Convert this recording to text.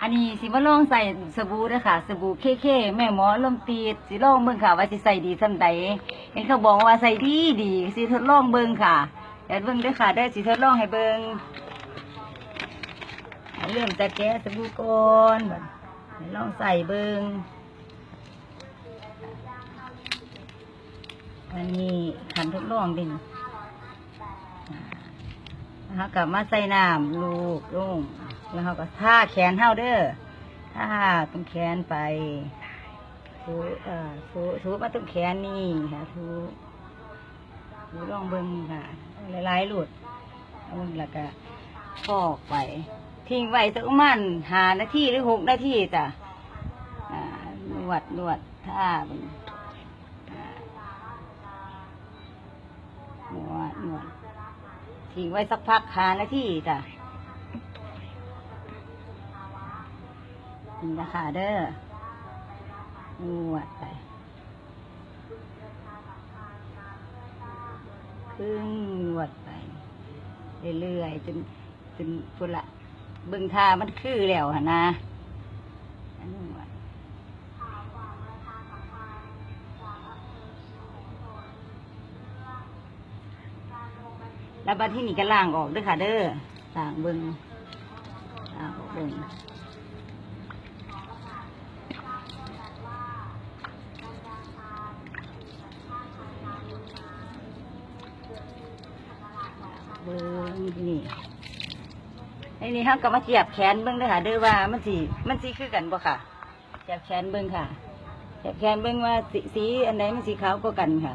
อันนี้สิมาลองใส่สบู่เด้อค่ะ สบู่เคเคแม่หมอลมตีดสิลองเบิ่งค่ะ ว่าสิใส่ดีส่ำใดเห็นเขาบอกว่าใส่ดีดีสิทดลองเบิ่งค่ะเดี๋ยวเบิ่งเด้อค่ะได้สิทดลองให้เบิ่งเริ่มจากแกะสบู่ก่อนลองใส่เบิ่งอันนี้ขันทดลองดินนะคะกลับมาใส่น้ำลูกลง แล้วเขาก็ท่าแขนเท่าเด้อท่าตรงแขนไปถูเอ่อถูถูมาตรงแขนนี่ค่ะถูถูลองเบิ้งค่ะหลายๆหลุดเบิ่งแล้วก็ฟอกไปทิ้งไว้สักประมาณหานาทีหรือหกนาทีจ้ะอ่านวดนวดท่าเบิ่งอ่านวดนวดทิ้งไว้สักพักหานาทีจ้ะ นี่นะคะเด้อนวดไปครึ่งนวดไป เรื่อยๆจนจนพุละเบิ่งทามันคือแล้วหะนะนวดแล้วบัดที่นี่ก็ล่างออกด้วยค่ะ เด้อล่างเบิ่งล่างออกเบิ่ง เบิ้งนี่ไอ้นี่เขาก็มาเจียบแขนเบิ้งเด้วยค่ะเด้อว่ามันสีมันสีคือกันบ่ค่ะเจียบแขนเบิ้งค่ะเจียบแขนเบิ้งว่าสีสีอันไหนมันสีขาวกว่ากันค่ะ